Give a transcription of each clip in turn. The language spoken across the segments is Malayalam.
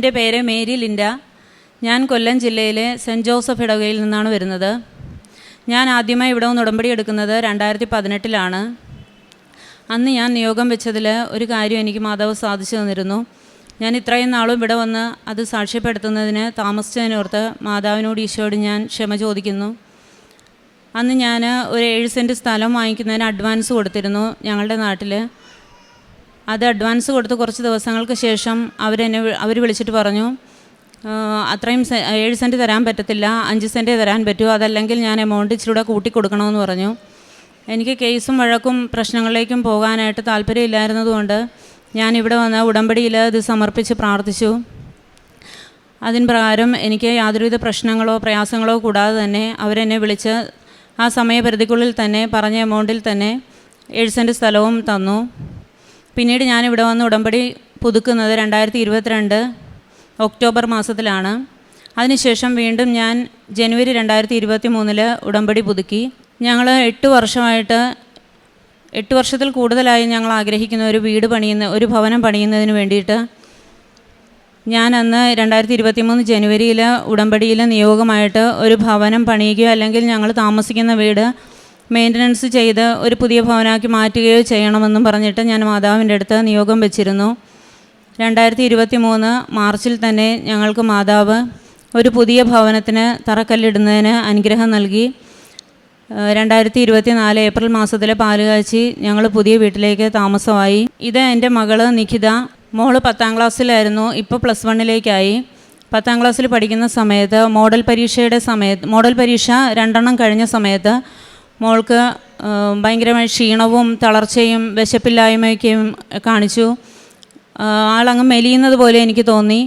എന്റെ പേര് മേരി ലിൻഡ. ഞാൻ കൊല്ലം ജില്ലയിലെ സെന്റ് ജോസഫ് ഇടവകയിൽ നിന്നാണ് വരുന്നത്. ഞാൻ ആദ്യമായി ഇവിടെ വന്ന് ഉടമ്പടി എടുക്കുന്നത് രണ്ടായിരത്തി പതിനെട്ടിലാണ് അന്ന് ഞാൻ നിയോഗം വെച്ചതിൽ ഒരു കാര്യം എനിക്ക് മാതാവ് സാധിച്ചു തന്നിരുന്നു. ഞാൻ ഇത്രയും നാളും ഇവിടെ വന്ന് അത് സാക്ഷ്യപ്പെടുത്തുന്നതിന് താമസിച്ചതിനോർത്ത് മാതാവിനോട് ഈശോയോട് ഞാൻ ക്ഷമ ചോദിക്കുന്നു. അന്ന് ഞാൻ ഒരു ഏഴ് സെന്റ് സ്ഥലം വാങ്ങിക്കുന്നതിന് അഡ്വാൻസ് കൊടുത്തിരുന്നു ഞങ്ങളുടെ നാട്ടിൽ അത് അഡ്വാൻസ് കൊടുത്ത് കുറച്ച് ദിവസങ്ങൾക്ക് ശേഷം അവരെന്നെ അവർ വിളിച്ചിട്ട് പറഞ്ഞു "ആ, അത്രയും ഏഴ് സെന്റ് തരാൻ പറ്റത്തില്ല അഞ്ച് സെന്റേ തരാൻ പറ്റൂ അതല്ലെങ്കിൽ ഞാൻ എമൗണ്ട് ഇച്ചിരൂടെ കൂട്ടി കൊടുക്കണമെന്ന് പറഞ്ഞു. എനിക്ക് കേസും വഴക്കും പ്രശ്നങ്ങളിലേക്കും പോകാനായിട്ട് താല്പര്യമില്ലായിരുന്നതുകൊണ്ട് ഞാൻ ഇവിടെ വന്ന് ഉടമ്പടിയിൽ ഇത് സമർപ്പിച്ച് പ്രാർത്ഥിച്ചു. അതിന് പ്രകാരം എനിക്ക് യാതൊരുവിധ പ്രശ്നങ്ങളോ പ്രയാസങ്ങളോ കൂടാതെ തന്നെ അവരെന്നെ വിളിച്ച് ആ സമയപരിധിക്കുള്ളിൽ തന്നെ പറഞ്ഞ എമൗണ്ടിൽ തന്നെ ഏഴ് സെന്റ് സ്ഥലവും തന്നു. പിന്നീട് ഞാൻ ഇവിടെ വന്ന് ഉടമ്പടി പുതുക്കുന്നത് രണ്ടായിരത്തി ഇരുപത്തിരണ്ട് ഒക്ടോബർ മാസത്തിലാണ്. അതിനുശേഷം വീണ്ടും ഞാൻ ജനുവരി രണ്ടായിരത്തി ഇരുപത്തി മൂന്നിൽ ഉടമ്പടി പുതുക്കി. ഞങ്ങൾ എട്ട് വർഷമായിട്ട് എട്ട് വർഷത്തിൽ കൂടുതലായി ഞങ്ങൾ ആഗ്രഹിക്കുന്ന ഒരു വീട് പണിയുന്ന ഒരു ഭവനം പണിയുന്നതിന് വേണ്ടിയിട്ട് ഞാൻ അന്ന് രണ്ടായിരത്തി ഇരുപത്തി മൂന്ന് ജനുവരിയിൽ ഉടമ്പടിയിൽ നിയോഗമായിട്ട് ഒരു ഭവനം പണിയുകയോ അല്ലെങ്കിൽ ഞങ്ങൾ താമസിക്കുന്ന വീട് മെയിന്റനൻസ് ചെയ്ത് ഒരു പുതിയ ഭവനാക്കി മാറ്റുകയോ ചെയ്യണമെന്നും പറഞ്ഞിട്ട് ഞാൻ മാതാവിന്റെ അടുത്ത് നിയോഗം വെച്ചിരുന്നു. രണ്ടായിരത്തി ഇരുപത്തി മൂന്ന് മാർച്ചിൽ തന്നെ ഞങ്ങൾക്ക് മാതാവ് ഒരു പുതിയ ഭവനത്തിന് തറക്കല്ലിടുന്നതിന് അനുഗ്രഹം നൽകി. രണ്ടായിരത്തി ഇരുപത്തി നാല് ഏപ്രിൽ മാസത്തിലെ പാൽ കാച്ചി ഞങ്ങൾ പുതിയ വീട്ടിലേക്ക് താമസമായി. ഇത് എന്റെ മകൾ നിഖിത. മോൾ പത്താം ക്ലാസ്സിലായിരുന്നു ഇപ്പോൾ പ്ലസ് വണ്ണിലേക്കായി. പത്താം ക്ലാസ്സിൽ പഠിക്കുന്ന സമയത്ത് മോഡൽ പരീക്ഷയുടെ സമയത്ത് മോഡൽ പരീക്ഷ രണ്ടെണ്ണം കഴിഞ്ഞ സമയത്ത് മോൾക്ക് ഭയങ്കരമായ ക്ഷീണവും തളർച്ചയും വിശപ്പില്ലായ്മയൊക്കെയും കാണിച്ചു. ആളങ്ങ് മെലിയുന്നത് പോലെ എനിക്ക് തോന്നി.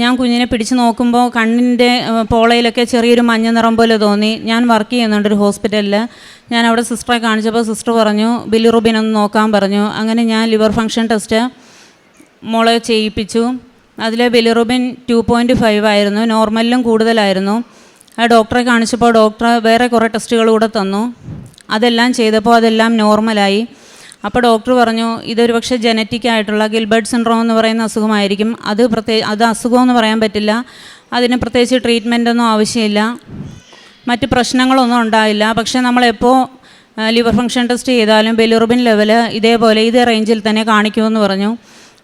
ഞാൻ കുഞ്ഞിനെ പിടിച്ചു നോക്കുമ്പോൾ കണ്ണിന്റെ പോളയിലൊക്കെ ചെറിയൊരു മഞ്ഞ നിറം പോലെ തോന്നി. ഞാൻ വർക്ക് ചെയ്യുന്നുണ്ട് ഒരു ഹോസ്പിറ്റലിൽ ഞാൻ അവിടെ സിസ്റ്ററെ കാണിച്ചപ്പോൾ സിസ്റ്റർ പറഞ്ഞു ബിലിറുബിൻ ഒന്ന് നോക്കാൻ പറഞ്ഞു. അങ്ങനെ ഞാൻ ലിവർ ഫങ്ഷൻ ടെസ്റ്റ് മോളെ ചെയ്യിപ്പിച്ചു. അതിൽ ബിലിറുബിൻ ടു പോയിന്റ് ഫൈവ് ആയിരുന്നു. നോർമലിലും കൂടുതലായിരുന്നു. ആ ഡോക്ടറെ കാണിച്ചപ്പോൾ ഡോക്ടർ വേറെ കുറേ ടെസ്റ്റുകൾ കൂടെ തന്നു. അതെല്ലാം ചെയ്തപ്പോൾ അതെല്ലാം നോർമലായി. അപ്പോൾ ഡോക്ടർ പറഞ്ഞു ഇതൊരു പക്ഷേ ജനറ്റിക് ആയിട്ടുള്ള ഗിൽബർട്ട് സിൻഡ്രോം എന്ന് പറയുന്ന അസുഖമായിരിക്കും. അത് പ്രത്യേക അത് അസുഖമെന്ന് പറയാൻ പറ്റില്ല. അതിന് പ്രത്യേകിച്ച് ട്രീറ്റ്മെന്റ് ഒന്നും ആവശ്യമില്ല. മറ്റ് പ്രശ്നങ്ങളൊന്നും ഉണ്ടായില്ല. പക്ഷേ നമ്മളെപ്പോൾ ലിവർ ഫങ്ഷൻ ടെസ്റ്റ് ചെയ്താലും ബെലുറുബിൻ ലെവൽ ഇതേപോലെ ഇതേ റേഞ്ചിൽ തന്നെ കാണിക്കുമെന്ന് പറഞ്ഞു.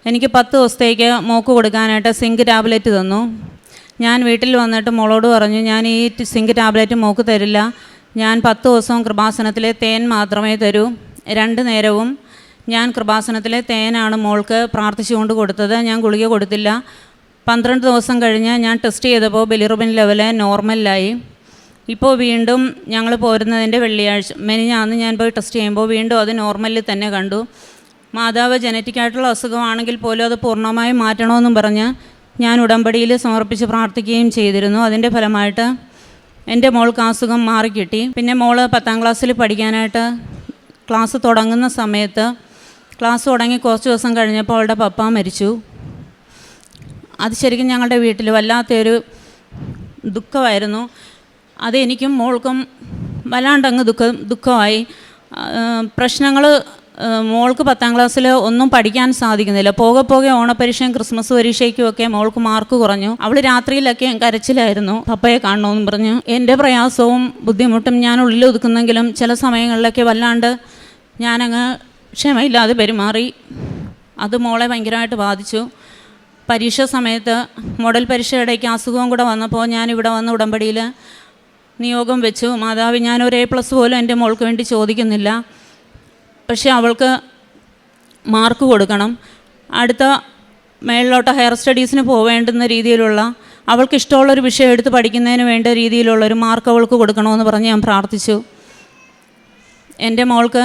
എനിക്ക് പത്ത് ദിവസത്തേക്ക് മോക്ക് കൊടുക്കാനായിട്ട് സിങ്ക് ടാബ്ലറ്റ് തന്നു. ഞാൻ വീട്ടിൽ വന്നിട്ട് മോളോട് പറഞ്ഞു ഞാൻ ഈ സിങ്ക് ടാബ്ലറ്റ് മോക്ക് തരില്ല. ഞാൻ പത്ത് ദിവസവും കൃപാസനത്തിലെ തേൻ മാത്രമേ തരൂ. രണ്ട് നേരവും ഞാൻ കൃപാസനത്തിലെ തേനാണ് മോൾക്ക് പ്രാർത്ഥിച്ചുകൊണ്ട് കൊടുത്തത്. ഞാൻ ഗുളിക കൊടുത്തില്ല. പന്ത്രണ്ട് ദിവസം കഴിഞ്ഞ് ഞാൻ ടെസ്റ്റ് ചെയ്തപ്പോൾ ബിലിറുബിൻ ലെവൽ നോർമലായി ഇപ്പോൾ വീണ്ടും ഞങ്ങൾ പോരുന്നതിന്റെ വെള്ളിയാഴ്ച മെനിഞ്ഞാന്ന് ഞാൻ പോയി ടെസ്റ്റ് ചെയ്യുമ്പോൾ വീണ്ടും അത് നോർമലിൽ തന്നെ കണ്ടു. മാതാവ് ജനറ്റിക് ആയിട്ടുള്ള അസുഖമാണെങ്കിൽ പോലും അത് പൂർണമായും മാറ്റണമെന്നും പറഞ്ഞ് ഞാൻ ഉടമ്പടിയിൽ സമർപ്പിച്ച് പ്രാർത്ഥിക്കുകയും ചെയ്തിരുന്നു. അതിന്റെ ഫലമായിട്ട് എന്റെ മോൾക്ക് അസുഖം മാറിക്കിട്ടി. പിന്നെ മോൾ പത്താം ക്ലാസ്സിൽ പഠിക്കാനായിട്ട് ക്ലാസ് തുടങ്ങുന്ന സമയത്ത് ക്ലാസ് തുടങ്ങി കുറച്ച് ദിവസം കഴിഞ്ഞപ്പോൾ അവളുടെ പപ്പ മരിച്ചു. അത് ശരിക്കും ഞങ്ങളുടെ വീട്ടിൽ വല്ലാത്തൊരു ദുഃഖമായിരുന്നു. അത് എനിക്കും മോൾക്കും വല്ലാണ്ടങ്ങ് ദുഃഖം ദുഃഖമായി. പ്രശ്നങ്ങൾ മോൾക്ക് പത്താം ക്ലാസ്സിൽ ഒന്നും പഠിക്കാൻ സാധിക്കുന്നില്ല. പോകെ പോകെ ഓണപരീക്ഷയും ക്രിസ്മസ് പരീക്ഷയ്ക്കും ഒക്കെ മോൾക്ക് മാർക്ക് കുറഞ്ഞു. അവൾ രാത്രിയിലൊക്കെ കരച്ചിലായിരുന്നു. പപ്പയെ കാണണമെന്ന് പറഞ്ഞു. എന്റെ പ്രയാസവും ബുദ്ധിമുട്ടും ഞാൻ ഉള്ളിൽ ഒതുക്കുന്നെങ്കിലും ചില സമയങ്ങളിലൊക്കെ വല്ലാണ്ട് ഞാനങ്ങ് ക്ഷമയില്ലാതെ പെരുമാറി. അത് മോളെ ഭയങ്കരമായിട്ട് ബാധിച്ചു. പരീക്ഷ സമയത്ത് മോഡൽ പരീക്ഷയുടെയൊക്കെ അസുഖവും കൂടെ വന്നപ്പോൾ ഞാൻ ഇവിടെ വന്ന് ഉടമ്പടിയിൽ നിയോഗം വെച്ചു. മാതാവ് ഞാൻ ഒരു എ പ്ലസ് പോലും എന്റെ മോൾക്ക് വേണ്ടി ചോദിക്കുന്നില്ല. പക്ഷേ അവൾക്ക് മാർക്ക് കൊടുക്കണം. അടുത്ത മേളിലോട്ട് ഹയർ സ്റ്റഡീസിന് പോവേണ്ടുന്ന രീതിയിലുള്ള അവൾക്ക് ഇഷ്ടമുള്ളൊരു വിഷയം എടുത്ത് പഠിക്കുന്നതിന് വേണ്ട രീതിയിലുള്ളൊരു മാർക്ക് അവൾക്ക് കൊടുക്കണമെന്ന് പറഞ്ഞ് ഞാൻ പ്രാർത്ഥിച്ചു. എന്റെ മോൾക്ക്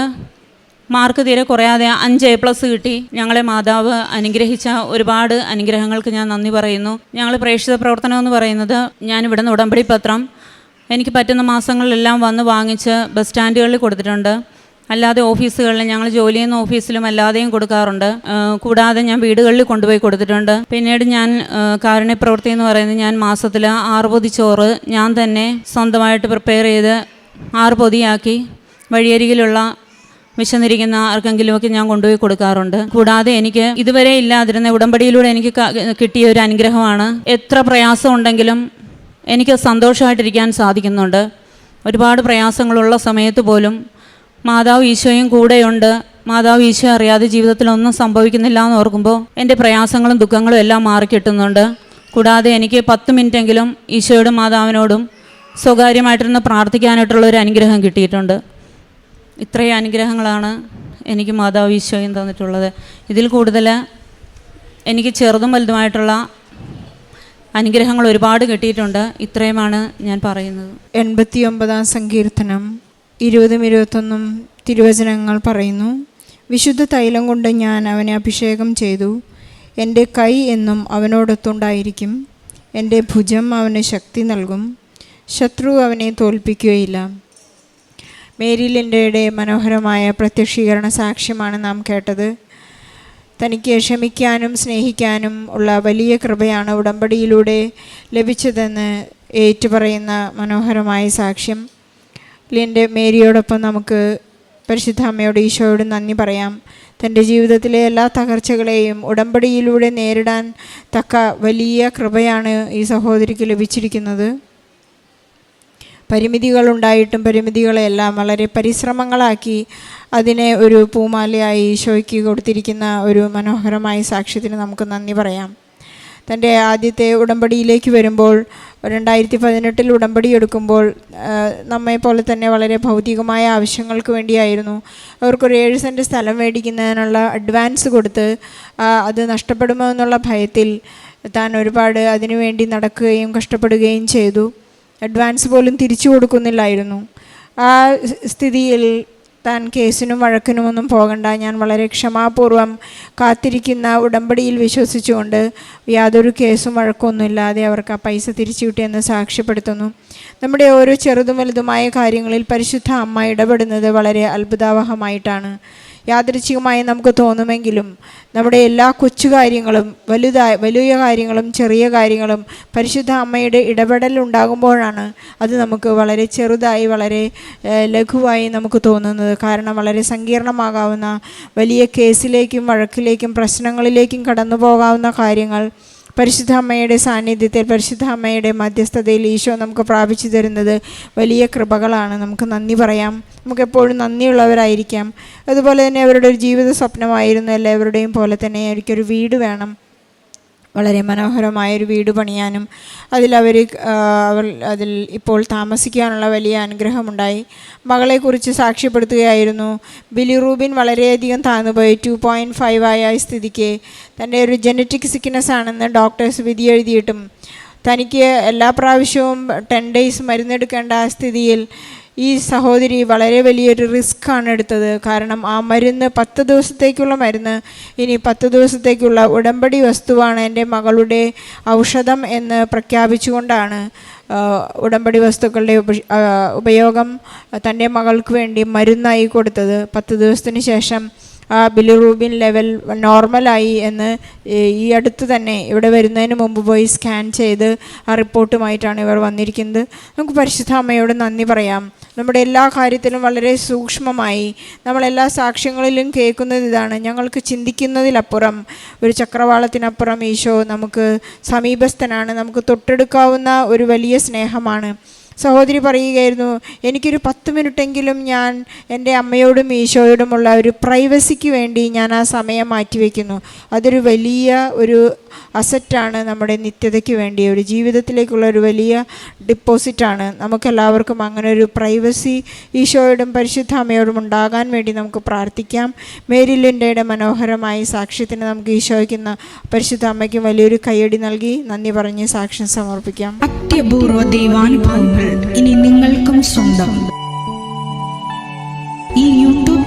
മാർക്ക് തീരെ കുറയാതെ അഞ്ച് എ പ്ലസ് കിട്ടി. ഞങ്ങളെ മാതാവ് അനുഗ്രഹിച്ച ഒരുപാട് അനുഗ്രഹങ്ങൾക്ക് ഞാൻ നന്ദി പറയുന്നു. ഞങ്ങൾ പ്രേക്ഷിത പ്രവർത്തനം എന്ന് പറയുന്നത് ഞാൻ ഇവിടുന്ന് ഉടമ്പടി പത്രം. എനിക്ക് പറ്റുന്ന മാസങ്ങളിലെല്ലാം വന്ന് വാങ്ങിച്ച് ബസ് സ്റ്റാൻഡുകളിൽ കൊടുത്തിട്ടുണ്ട്. അല്ലാതെ ഓഫീസുകളിൽ ഞങ്ങൾ ജോലി ചെയ്യുന്ന ഓഫീസിലും അല്ലാതെയും കൊടുക്കാറുണ്ട്. കൂടാതെ ഞാൻ വീടുകളിൽ കൊണ്ടുപോയി കൊടുത്തിട്ടുണ്ട്. പിന്നീട് ഞാൻ കാരുണ്യ പ്രവൃത്തി എന്ന് പറയുന്നത് ഞാൻ മാസത്തിൽ ആറ് പൊതി ചോറ് ഞാൻ തന്നെ സ്വന്തമായിട്ട് പ്രിപ്പയർ ചെയ്ത് ആറ് പൊതിയാക്കി വഴിയരികിലുള്ള വിശന്നിരിക്കുന്ന ആർക്കെങ്കിലുമൊക്കെ ഞാൻ കൊണ്ടുപോയി കൊടുക്കാറുണ്ട്. കൂടാതെ എനിക്ക് ഇതുവരെ ഇല്ലാതിരുന്ന ഉടമ്പടിയിലൂടെ എനിക്ക് കിട്ടിയ ഒരു അനുഗ്രഹമാണ്. എത്ര പ്രയാസം ഉണ്ടെങ്കിലും എനിക്ക് സന്തോഷമായിട്ടിരിക്കാൻ സാധിക്കുന്നുണ്ട്. ഒരുപാട് പ്രയാസങ്ങളുള്ള സമയത്ത് പോലും മാതാവ് ഈശോയും കൂടെയുണ്ട്. മാതാവ് ഈശോ അറിയാതെ ജീവിതത്തിൽ ഒന്നും സംഭവിക്കുന്നില്ല എന്ന് ഓർക്കുമ്പോൾ എന്റെ പ്രയാസങ്ങളും ദുഃഖങ്ങളും എല്ലാം മാറിക്കിട്ടുന്നുണ്ട് കൂടാതെ എനിക്ക് പത്ത് മിനിറ്റെങ്കിലും ഈശോയോടും മാതാവിനോടും സ്വകാര്യമായിട്ടിരുന്ന് പ്രാർത്ഥിക്കാനായിട്ടുള്ള ഒരു അനുഗ്രഹം കിട്ടിയിട്ടുണ്ട്. ഇത്രയും അനുഗ്രഹങ്ങളാണ് എനിക്ക് മാതാവ് ഈശോയും തന്നിട്ടുള്ളത്. ഇതിൽ കൂടുതൽ എനിക്ക് ചെറുതും വലുതുമായിട്ടുള്ള അനുഗ്രഹങ്ങൾ ഒരുപാട് കിട്ടിയിട്ടുണ്ട്. ഇത്രയുമാണ് ഞാൻ പറയുന്നത്. എൺപത്തി ഒമ്പതാം സങ്കീർത്തനം. ഇരുപതും ഇരുപത്തൊന്നും തിരുവചനങ്ങൾ പറയുന്നു. വിശുദ്ധ തൈലം കൊണ്ട് ഞാൻ അവനെ അഭിഷേകം ചെയ്തു. എന്റെ കൈ എന്നും അവനോടൊത്തുണ്ടായിരിക്കും. എന്റെ ഭുജം അവന് ശക്തി നൽകും. ശത്രു അവനെ തോൽപ്പിക്കുകയില്ല. മേരിലിന്റെ മനോഹരമായ പ്രത്യക്ഷീകരണ സാക്ഷ്യമാണ് നാം കേട്ടത്. തനിക്ക് ക്ഷമിക്കാനും സ്നേഹിക്കാനും ഉള്ള വലിയ കൃപയാണ് ഉടമ്പടിയിലൂടെ ലഭിച്ചതെന്ന് ഏറ്റുപറയുന്ന മനോഹരമായ സാക്ഷ്യം. ലിന്റെ മേരിയോടൊപ്പം നമുക്ക് പരിശുദ്ധ അമ്മയോട് ഈശോയോട് നന്ദി പറയാം. തന്റെ ജീവിതത്തിലെ എല്ലാ തകർച്ചകളെയും ഉടമ്പടിയിലൂടെ നേരിടാൻ തക്ക വലിയ കൃപയാണ് ഈ സഹോദരിക്ക് ലഭിച്ചിരിക്കുന്നത്. പരിമിതികളുണ്ടായിട്ടും പരിമിതികളെല്ലാം വളരെ പരിശ്രമങ്ങളാക്കി അതിനെ ഒരു പൂമാലയായി ഈശോയ്ക്ക് കൊടുത്തിരിക്കുന്ന ഒരു മനോഹരമായ സാക്ഷ്യത്തിന് നമുക്ക് നന്ദി പറയാം. തന്റെ ആദ്യത്തെ ഉടമ്പടിയിലേക്ക് വരുമ്പോൾ രണ്ടായിരത്തി പതിനെട്ടിൽ ഉടമ്പടി എടുക്കുമ്പോൾ നമ്മെപ്പോലെ തന്നെ വളരെ ഭൗതികമായ ആവശ്യങ്ങൾക്ക് വേണ്ടിയായിരുന്നു. അവർക്കൊരു ഏഴ് സെന്റ് സ്ഥലം മേടിക്കുന്നതിനുള്ള അഡ്വാൻസ് കൊടുത്ത് അത് നഷ്ടപ്പെടുമോ എന്നുള്ള ഭയത്തിൽ താൻ ഒരുപാട് അതിനുവേണ്ടി നടക്കുകയും കഷ്ടപ്പെടുകയും ചെയ്തു. അഡ്വാൻസ് പോലും തിരിച്ചു കൊടുക്കുന്നില്ലായിരുന്നു. ആ സ്ഥിതിയിൽ താൻ കേസിനും വഴക്കിനുമൊന്നും പോകണ്ട. ഞാൻ വളരെ ക്ഷമാപൂർവം കാത്തിരിക്കുന്ന ഉടമ്പടിയിൽ വിശ്വസിച്ചുകൊണ്ട് യാതൊരു കേസും വഴക്കൊന്നുമില്ലാതെ അവർക്ക് ആ പൈസ തിരിച്ചു കിട്ടിയെന്ന് സാക്ഷ്യപ്പെടുത്തുന്നു. നമ്മുടെ ഓരോ ചെറുതും വലുതുമായ കാര്യങ്ങളിൽ പരിശുദ്ധ അമ്മ ഇടപെടുന്നത് വളരെ അത്ഭുതാവഹമായിട്ടാണ്. യാദൃച്ഛികമായി നമുക്ക് തോന്നുമെങ്കിലും നമ്മുടെ എല്ലാ കൊച്ചു കാര്യങ്ങളും വലുതായ വലിയ കാര്യങ്ങളും ചെറിയ കാര്യങ്ങളും പരിശുദ്ധ അമ്മയുടെ ഇടപെടൽ ഉണ്ടാകുമ്പോഴാണ് അത് നമുക്ക് വളരെ ചെറുതായി വളരെ ലഘുവായി നമുക്ക് തോന്നുന്നത്. കാരണം വളരെ സങ്കീർണമാകാവുന്ന വലിയ കേസിലേക്കും വഴക്കിലേക്കും പ്രശ്നങ്ങളിലേക്കും കടന്നു പോകാവുന്ന കാര്യങ്ങൾ പരിശുദ്ധ അമ്മയുടെ സാന്നിധ്യത്തിൽ പരിശുദ്ധ അമ്മയുടെ മധ്യസ്ഥതയിൽ ഈശോ നമുക്ക് പ്രാപിച്ചു തരുന്നത് വലിയ കൃപകളാണ്. നമുക്ക് നന്ദി പറയാം. നമുക്ക് എപ്പോഴും നന്ദിയുള്ളവരായിരിക്കാം. അതുപോലെ തന്നെ അവരുടെ ഒരു ജീവിത സ്വപ്നമായിരുന്നു. എല്ലാവരുടെയും പോലെ തന്നെ എനിക്കൊരു വീട് വേണം. വളരെ മനോഹരമായൊരു വീട് പണിയാനും അതിലവർ അവർ അതിൽ ഇപ്പോൾ താമസിക്കാനുള്ള വലിയ അനുഗ്രഹമുണ്ടായി. മകളെക്കുറിച്ച് സാക്ഷ്യപ്പെടുത്തുകയായിരുന്നു. ബിലി റൂബിൻ വളരെയധികം താഴ്ന്നുപോയി ടു പോയിന്റ് ഫൈവ് ആയ സ്ഥിതിക്ക്. തന്റെ ഒരു ജനറ്റിക് സിക്നസ് ആണെന്ന് ഡോക്ടേഴ്സ് വിധി എഴുതിയിട്ടും തനിക്ക് എല്ലാ പ്രാവശ്യവും ടെൻ ഡേയ്സ് മരുന്നെടുക്കേണ്ട സ്ഥിതിയിൽ ഈ സഹോദരി വളരെ വലിയൊരു റിസ്ക് ആണ് എടുത്തത്. കാരണം ആ മരുന്ന് പത്ത് ദിവസത്തേക്കുള്ള മരുന്ന് ഇനി പത്ത് ദിവസത്തേക്കുള്ള ഉടമ്പടി വസ്തുവാണ് എന്റെ മകളുടെ ഔഷധം എന്ന് പ്രഖ്യാപിച്ചുകൊണ്ടാണ് ഉടമ്പടി വസ്തുക്കളുടെ ഉപയോഗം തന്റെ മകൾക്ക് വേണ്ടി മരുന്നായി കൊടുത്തത്. പത്ത് ദിവസത്തിന് ശേഷം ആ ബിലിറൂബിൻ ലെവൽ നോർമലായി എന്ന് ഈ അടുത്ത് തന്നെ ഇവിടെ വരുന്നതിന് മുമ്പ് പോയി സ്കാൻ ചെയ്ത് ആ റിപ്പോർട്ടുമായിട്ടാണ് ഇവർ വന്നിരിക്കുന്നത്. നമുക്ക് പരിശുദ്ധ അമ്മയോട് നന്ദി പറയാം. നമ്മുടെ എല്ലാ കാര്യത്തിലും വളരെ സൂക്ഷ്മമായി നമ്മളെല്ലാ സാക്ഷ്യങ്ങളിലും കേൾക്കുന്നത് ഇതാണ്. ഞങ്ങൾക്ക് ചിന്തിക്കുന്നതിലപ്പുറം ഒരു ചക്രവാളത്തിനപ്പുറം ഈശോ നമുക്ക് സമീപസ്ഥനാണ്. നമുക്ക് തൊട്ടെടുക്കാവുന്ന ഒരു വലിയ സ്നേഹമാണ്. സഹോദരി പറയുകയായിരുന്നു എനിക്കൊരു പത്ത് മിനിറ്റെങ്കിലും ഞാൻ എന്റെ അമ്മയോടും ഈശോയോടുമുള്ള ഒരു പ്രൈവസിക്ക് വേണ്ടി ഞാൻ ആ സമയം മാറ്റിവെക്കുന്നു. അതൊരു വലിയ ഒരു അസറ്റാണ് നമ്മുടെ നിത്യതയ്ക്ക് വേണ്ടി. ഒരു ജീവിതത്തിലേക്കുള്ള ഒരു വലിയ ഡിപ്പോസിറ്റാണ്. നമുക്കെല്ലാവർക്കും അങ്ങനെ ഒരു പ്രൈവസി ഈശോയോടും പരിശുദ്ധ അമ്മയോടും ഉണ്ടാകാൻ വേണ്ടി നമുക്ക് പ്രാർത്ഥിക്കാം. മേരി ലിൻഡയുടെ മനോഹരമായ സാക്ഷ്യത്തിന് നമുക്ക് ഈശോയ്ക്കുന്ന പരിശുദ്ധ അമ്മയ്ക്കും വലിയൊരു കൈയടി നൽകി നന്ദി പറഞ്ഞ് സാക്ഷ്യം സമർപ്പിക്കാം. അത്യപൂർവ ദൈവാനുഭവങ്ങൾ ഇനി നിങ്ങൾക്കും സ്വന്തം. ഈ യൂട്യൂബ്